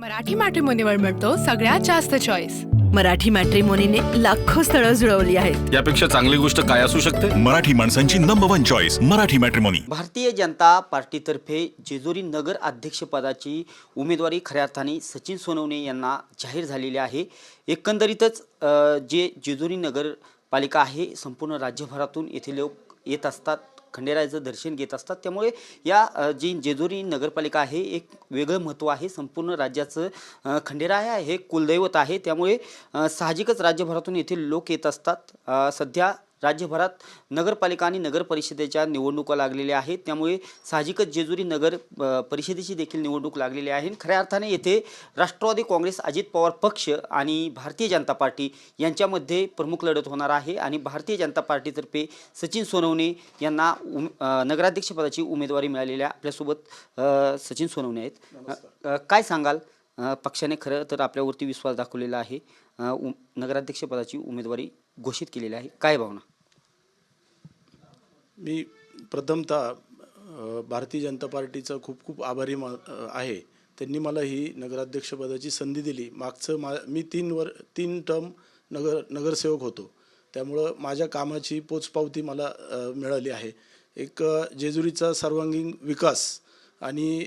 मराठी मॅट्रिमोनीवर मिळतो सगळ्यात जास्त चॉईस मराठी मॅट्रिमोनीने लाखो स्थळं जुळवली आहेत. यापेक्षा चांगली गोष्ट काय असू शकते? मराठी माणसांची number one choice Marathi matrimony Bharatiya Janata पार्टीतर्फे Jejuri नगर अध्यक्षपदाची उमेदवारी खऱ्या अर्थाने सचिन सोनवणे यांना जाहीर झालेली आहे. एकंदरीतच अ, जे जेजुरी नगरपालिका आहे संपूर्ण राज्यभरातून येथे लोक येत असतात. खंडेरायाचं दर्शन घेत असतात. त्यामुळे या जी जेजुरी नगरपालिका आहे एक वेगळं महत्त्व आहे. संपूर्ण राज्याचं खंडेराया आहे हे कुलदैवत आहे. त्यामुळे साहजिकच राज्यभरातून येथे लोक येत असतात. सध्या राज्यभरात नगरपालिका आणि नगर परिषदेच्या निवडणुका लागलेल्या आहेत. त्यामुळे साहजिकच जेजुरी नगर परिषदेची देखील निवडणूक लागलेली आहे. खऱ्या अर्थाने येथे राष्ट्रवादी काँग्रेस अजित पवार पक्ष आणि भारतीय जनता पार्टी यांच्यामध्ये प्रमुख लढत होणार आहे. आणि भारतीय जनता पार्टीतर्फे सचिन सोनवणे यांना उम नगराध्यक्षपदाची उमेदवारी मिळालेल्या आपल्यासोबत सचिन सोनवणे आहेत. काय सांगाल? पक्षाने खरं तर आपल्यावरती विश्वास दाखवलेला आहे. उम नगराध्यक्षपदाची उमेदवारी घोषित केलेली आहे. काय भावना? मी प्रथमतः भारतीय जनता पार्टीचा खूप खूप आभारी मा आहे. त्यांनी मला ही नगराध्यक्षपदाची संधी दिली. मागचं मा मी तीन वर तीन टर्म नगर नगरसेवक होतो. त्यामुळं माझ्या कामाची पोचपावती मला मिळाली आहे. एक जेजुरीचा सर्वांगीण विकास आणि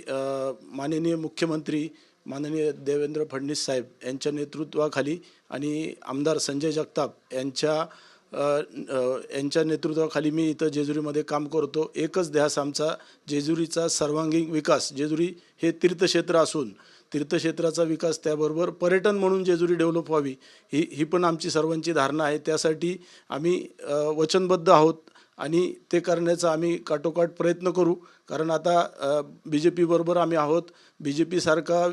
माननीय मुख्यमंत्री माननीय देवेंद्र फडणवीस साहेब यांच्या नेतृत्वाखाली आणि आमदार संजय जगताप यांच्या यांच्या नेतृत्वाखाली मी इथं जेजुरीमध्ये काम करतो. एकच ध्यास आमचा जेजुरीचा सर्वांगीण विकास. जेजुरी हे तीर्थक्षेत्र असून तीर्थक्षेत्राचा विकास त्याबरोबर पर्यटन म्हणून जेजुरी डेव्हलप व्हावी ही ही पण आमची सर्वांची धारणा आहे. त्यासाठी आम्ही वचनबद्ध आहोत. आणि ते करण्याचा आम्ही काटोकाट प्रयत्न करू. कारण आता बी जे पीबरोबर आम्ही आहोत. बी जे पीसारखा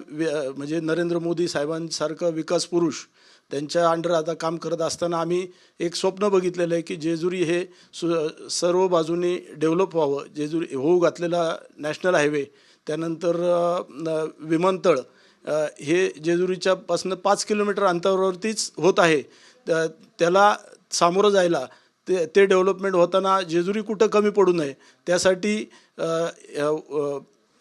म्हणजे नरेंद्र मोदी साहेबांसारखा विकास पुरुष त्यांच्या अंडर आता काम करत असताना आम्ही एक स्वप्न बघितलेलं आहे की जेजुरी हे सु सर्व बाजूनी डेव्हलप व्हावं. जेजुरी होऊ घातलेला नॅशनल हायवे त्यानंतर विमानतळ हे जेजुरीच्यापासनं पाच किलोमीटर अंतरावरतीच होत आहे. त्याला सामोरं जायला ते ते डेव्हलपमेंट होताना जेजुरी कुठं कमी पडू नये त्यासाठी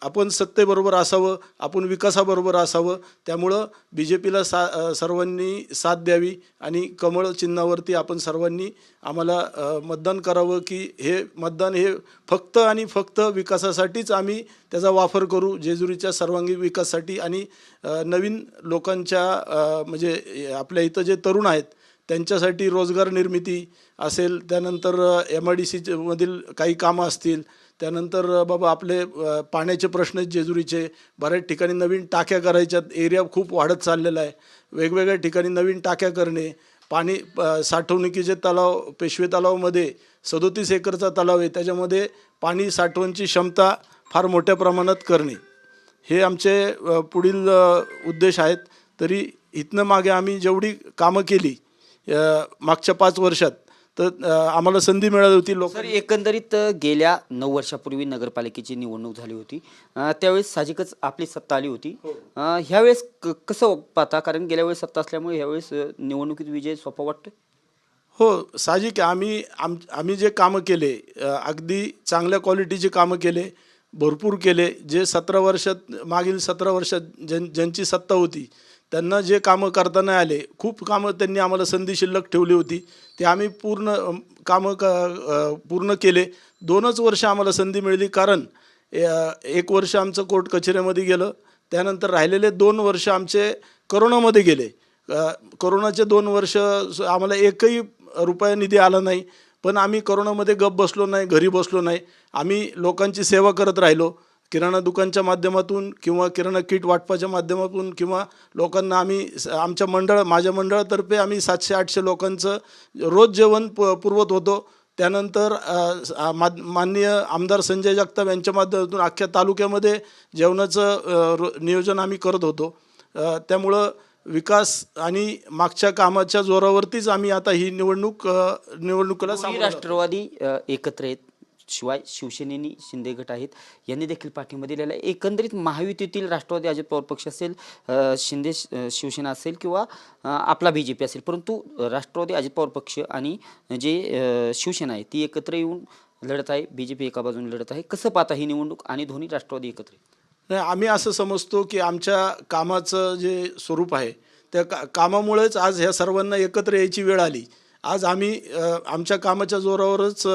आपण सत्तेबरोबर असावं आपण विकासाबरोबर असावं त्यामुळं बी जे पीला सा सर्वांनी साथ द्यावी आणि कमळ चिन्हावरती आपण सर्वांनी आम्हाला मतदान करावं की हे मतदान हे फक्त आणि फक्त विकासासाठीच आम्ही त्याचा वापर करू जेजुरीच्या सर्वांगीण विकासासाठी आणि नवीन लोकांच्या म्हणजे आपल्या इथं जे तरुण आहेत त्यांच्यासाठी रोजगार निर्मिती असेल त्यानंतर एम आय डी सीमधील काही कामं असतील त्यानंतर बाबा आपले पाण्याचे प्रश्न जेजुरीचे बऱ्याच ठिकाणी नवीन टाक्या करायच्यात एरिया खूप वाढत चाललेला आहे. वेगवेगळ्या ठिकाणी नवीन टाक्या करणे पाणी साठवणुकीचे तलाव पेशवे तलावमध्ये सदोतीस एकरचा तलाव आहे त्याच्यामध्ये पाणी साठवणची क्षमता फार मोठ्या प्रमाणात करणे. हे आमचे पुढील उद्देश आहेत. तरी इथनं मागे आम्ही जेवढी कामं केली मागच्या पाच वर्षात. तर आम्हाला संधी मिळाली होती लोक सर एकंदरीत गेल्या नऊ वर्षापूर्वी नगरपालिकेची निवडणूक झाली होती. त्यावेळेस साहजिकच आपली सत्ता आली होती. अ, ह्यावेळेस कसं पाहता? कारण गेल्या वेळेस सत्ता असल्यामुळे ह्यावेळेस निवडणुकीत विजय सोपा वाटतोय? हो साहजिक आम्ही आम आम्ही जे कामं केले अगदी चांगल्या क्वालिटीचे कामं केले भरपूर केले. जे सतरा वर्षात मागील सतरा वर्षात ज्यां ज्यांची सत्ता होती त्यांना जे कामं करता नाही आले खूप कामं त्यांनी आम्हाला संधी शिल्लक ठेवली होती. ते आम्ही पूर्ण कामं क पूर्ण केले. दोनच वर्ष आम्हाला संधी मिळाली कारण एक वर्ष आमचं कोर्ट कचेऱ्यामध्ये गेलं. त्यानंतर राहिलेले दोन वर्ष आमचे करोनामध्ये गेले. करोनाचे दोन वर्ष आम्हाला एकही रुपया निधी आला नाही. पण आम्ही करोनामध्ये गप बसलो नाही घरी बसलो नाही. आम्ही लोकांची सेवा करत राहिलो. किराणा दुकानच्या माध्यमातून किंवा किराणा किट वाटपाच्या माध्यमातून किंवा लोकांना आम्ही आमच्या मंडळ माझ्या मंडळातर्फे आम्ही सातशे आठशे लोकांचं रोज जेवण प पुरवत होतो त्यानंतर मा माननीय आमदार संजय जगताप यांच्या माध्यमातून अख्ख्या तालुक्यामध्ये जेवणाचं रो- नियोजन आम्ही करत होतो त्यामुळं विकास आणि मागच्या कामाच्या जोरावरतीच आम्ही आता ही निवडणूक निवडणुकीला. राष्ट्रवादी एकत्र आहेत शिवाय शिवसेनेनी शिंदे गट आहेत. यांनी देखील पाठिंबा दिलेला आहे. एकंदरीत महायुतीतील राष्ट्रवादी अजित पवार पक्ष असेल शिंदे शिवसेना असेल किंवा आपला बी जे पी असेल. परंतु राष्ट्रवादी अजित पवार पक्ष आणि जे शिवसेना आहे ती एकत्र येऊन लढत आहे. बी जे पी एका बाजूने लढत आहे. कसं पाहता ही निवडणूक आणि दोन्ही राष्ट्रवादी एकत्र नाही, आम्ही असं समजतो की आमच्या कामाचं जे स्वरूप आहे त्या का कामामुळेच आज ह्या सर्वांना एकत्र यायची वेळ आली. आज आम्ही आमच्या कामाच्या जोरावरच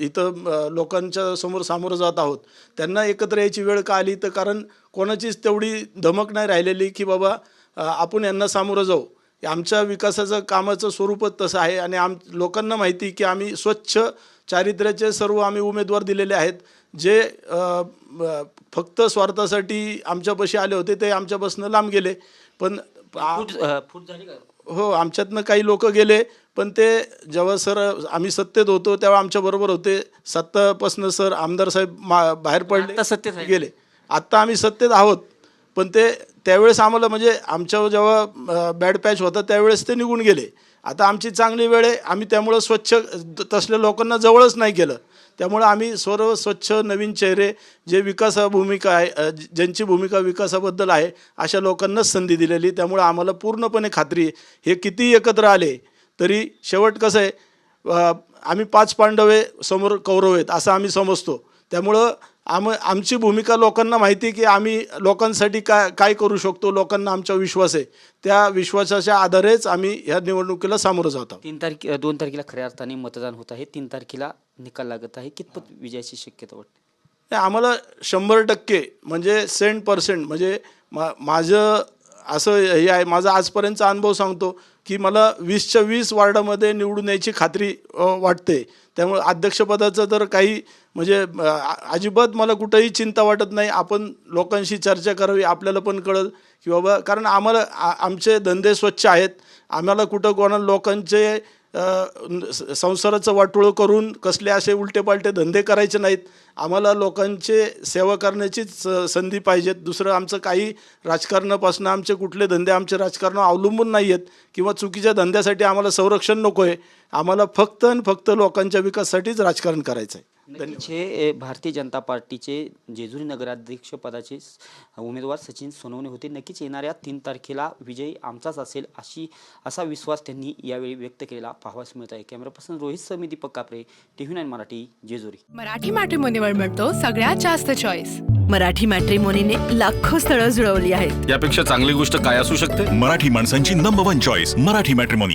इथं लोकांच्या समोर सामोरं जात आहोत. त्यांना एकत्र यायची वेळ का आली तर कारण कोणाचीच तेवढी धमक नाही राहिलेली की बाबा आपण यांना सामोरं जाऊ. आमच्या विकासाचं कामाचं स्वरूपच तसं आहे आणि आम लोकांना माहिती की आम्ही स्वच्छ चारित्र्याचे सर्व आम्ही उमेदवार दिलेले आहेत. जे फक्त स्वार्थासाठी आमच्यापाशी आले होते ते आमच्यापासून लांब गेले. पण हो आमच्यातनं काही लोक गेले. पण ते जेव्हा सर आम्ही सत्तेत होतो तेव्हा आमच्याबरोबर होते. सत्तापासनं सर आमदार साहेब मा बाहेर पडले आता सत्तेत. गेले. आत्ता आम्ही सत्तेत आहोत. पण ते त्यावेळेस आम्हाला म्हणजे आमच्यावर जेव्हा बॅड पॅच होता त्यावेळेस ते निघून गेले. आता आमची चांगली वेळ आहे. आम्ही त्यामुळं स्वच्छ तसल्या लोकांना जवळच नाही केलं. त्यामुळं आम्ही सर्व स्वच्छ नवीन चेहरे जे विकासा भूमिका आहे ज्यांची भूमिका विकासाबद्दल आहे अशा लोकांनाच संधी दिलेली. त्यामुळं आम्हाला पूर्णपणे खात्री हे किती एकत्र आले तरी शेवट कसं आहे आम्ही पाच पांडवे समोर कौरव आहेत असं आम्ही समजतो. त्यामुळं आम आमची भूमिका लोकांना माहिती आहे की आम्ही लोकांसाठी काय काय करू शकतो लोकांना आमचा विश्वास आहे. त्या विश्वासाच्या आधारेच आम्ही ह्या निवडणुकीला सामोरं जात तीन तारखे दोन तारखेला खऱ्या अर्थाने मतदान होत आहे तीन तारखेला निकाल लागत आहे. कितपत विजयाची शक्यता वाटते? नाही, आम्हाला शंभर टक्के म्हणजे सेंट पर्सेंट म्हणजे मा माझं असं हे आहे माझा आजपर्यंतचा अनुभव सांगतो की मला वीसच्या वीस वार्डामध्ये निवडून यायची खात्री वाटते. त्यामुळे अध्यक्षपदाचं तर काही म्हणजे अजिबात मला कुठंही चिंता वाटत नाही. आपण लोकांशी चर्चा करावी आपल्याला पण कळल की बाबा कारण आम्हाला आमचे धंदे स्वच्छ आहेत. आम्हाला कुठं कोणा लोकांचे संसाराचं वाटोळं करून कसले असे उलटे पालटे धंदे करायचे नाहीत. आम्हाला लोकांचे सेवा करण्याचीच स- संधी पाहिजेत. दुसरं आमचं काही राजकारणापासून आमचे कुठले धंदे आमचे राजकारण अवलंबून नाही आहेत किंवा चुकीच्या धंद्यासाठी आम्हाला संरक्षण नको आहे आम्हाला फक्त आणि फक्त लोकांच्या विकासासाठीच राजकारण करायचं आहे अ, भारतीय जनता पार्टीचे जेजुरी नगराध्यक्ष पदाचे उमेदवार सचिन सोनवणे होते. नक्कीच येणाऱ्या तीन तारखेला विजयी आमचाच असेल अशी असा विश्वास त्यांनी यावेळी व्यक्त केलेला पाहावास मिळत आहे. Camera person Rohit Sami Deepak Kapre T V nine Marathi Jejuri. Marathi मॅट्रिमोनीवर मिळतो. सगळ्यात जास्त चॉईस मराठी मॅट्रिमोनीने लाखो स्थळं जुळवली आहेत. यापेक्षा चांगली गोष्ट काय असू शकते? मराठी माणसांची number one choice Marathi matrimony